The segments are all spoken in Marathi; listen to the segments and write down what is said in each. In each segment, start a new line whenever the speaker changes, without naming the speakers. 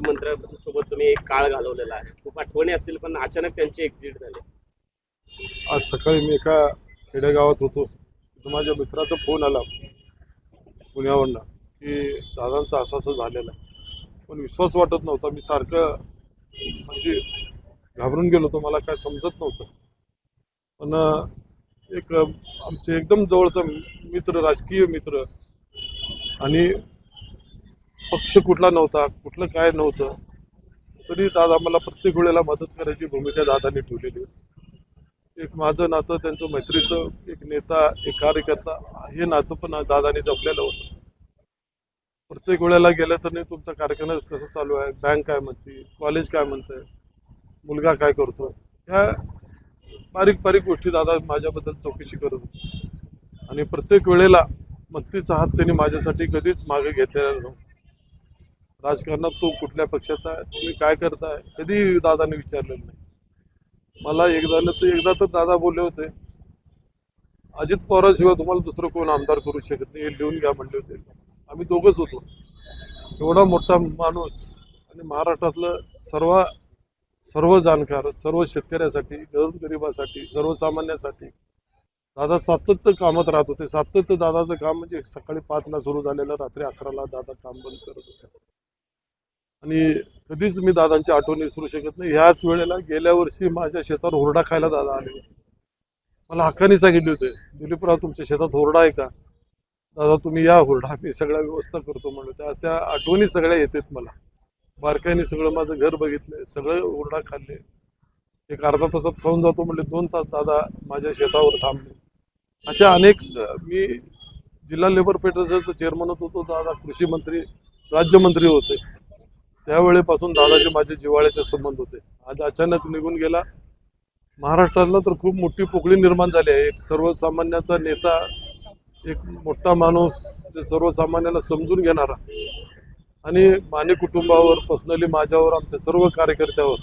मोठ्या मंत्र्यांसोबत तुम्ही एक काळ घालवलेला आहे. खूप आठवणी असतील पण अचानक त्यांची एक्झिट झाली.
आज सकाळी मी एका खेडेगावात होतो. तिथं माझ्या मित्राचा फोन आला. पुण्यावरनं की दादांचा असं असं झालेलं आहे. पण विश्वास वाटत नव्हता. मी सारखं म्हणजे घाबरून गेलो होतो. मला काय समजत नव्हतं. पण एक आमचे एकदम जवळचा मित्र राजकीय मित्र आणि पक्ष कुठला नव्हता कुठलं काय नव्हतं तरी दादा मला प्रत्येक वेळेला मदत करायची भूमिका दादांनी ठेवलेली एक माझं नातं त्यांचं मैत्रीचं एक नेता एक कार्यकर्ता हे नातं पण दादाने जपलेलं होतं. प्रत्येक वेळेला गेलं तर नाही तुमचा कार्यक्रम कसं चालू आहे बँक काय म्हणते कॉलेज काय म्हणतंय मुलगा काय करतो ह्या बारीक बारीक गोष्टी दादा माझ्याबद्दल चौकशी करत होते. आणि प्रत्येक वेळेला मत्तीचा हात त्यांनी माझ्यासाठी कधीच मागे घेतलेला नव्हता. राजकारणात तो कुठल्या पक्षाचा आहे? तुम्ही काय करताय? कधी दादाने विचारलेलं नाही. मला एकदा ना तर एकदा तर दादा बोलले होते. अजित पवाराशिवाय तुम्हाला दुसरं कोण आमदार करू शकत नाही हे लिहून घ्या म्हणले होते. आम्ही दोघंच होतो. एवढा मोठा माणूस आणि महाराष्ट्रातलं सर्व सर्व जाणकार सर्व शेतकऱ्यासाठी गरिबासाठी सर्वसामान्यासाठी दादा सातत्य कामात राहत होते. सातत्य दादाचं काम म्हणजे सकाळी पाचला सुरू झालेलं रात्री अकराला दादा काम बंद करत होते. आणि कधीच मी दादांची आठवण विसरू शकत नाही. ह्याच वेळेला गेल्या वर्षी माझ्या शेतात हुरडा खायला दादा आले. होते मला हक्काने सांगितले होते दिलीपराव तुमच्या शेतात हुरडा आहे का? दादा तुम्ही या हुरडा मी सगळ्या व्यवस्था करतो म्हणलं त्या त्या आठवणी सगळ्या येतात मला. बारकाईने सगळं माझं घर बघितलं सगळं हुरडा खाल्ले. एक अर्धा तासात खाऊन जातो म्हणले दोन तास दादा माझ्या शेतावर थांबले. अशा अनेक मी जिल्हा लेबर फेडरेशनचं चेअरमन होतो दादा कृषी मंत्री राज्यमंत्री होते. त्यावेळेपासून दादाचे माझे जिव्हाळ्याचे संबंध होते. आज अचानक निघून गेला. महाराष्ट्राला तर खूप मोठी पोकळी निर्माण झाली आहे. एक सर्वसामान्याचा नेता एक मोठा माणूस जे सर्वसामान्याला समजून घेणारा आणि माने कुटुंबावर पर्सनली माझ्यावर आमच्या सर्व कार्यकर्त्यावर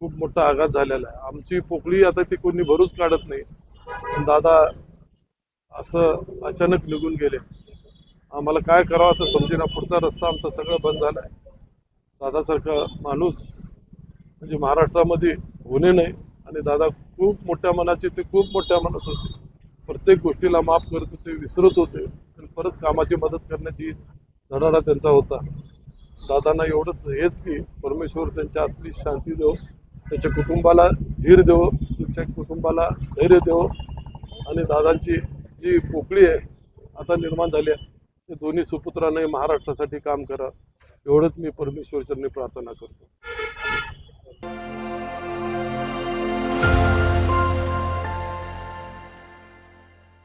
खूप मोठा आघात झालेला आहे. आमची पोकळी आता ती कोणी भरूच काढत नाही. पण दादा असं अचानक निघून गेले. आम्हाला काय करावं तर समजेना. पुढचा रस्ता आमचा सगळं बंद झाला आहे दादासारखा माणूस म्हणजे महाराष्ट्रामध्ये होणे नाही. आणि दादा खूप मोठ्या मनाचे ते खूप मोठ्या मनात होते. प्रत्येक गोष्टीला माफ करत होते विसरत होते. आणि परत कामाची मदत करण्याची धडाडा त्यांचा होता. दादांना एवढंच हेच की परमेश्वर त्यांच्या आतली शांती देव त्याच्या कुटुंबाला धीर देव तुमच्या कुटुंबाला धैर्य देव. आणि दादांची जी पोकळी आहे आता निर्माण झाली आहे ते दोन्ही सुपुत्राने महाराष्ट्रासाठी काम करा. एवढंच मी परमेश्वरचरणी प्रार्थना करतो.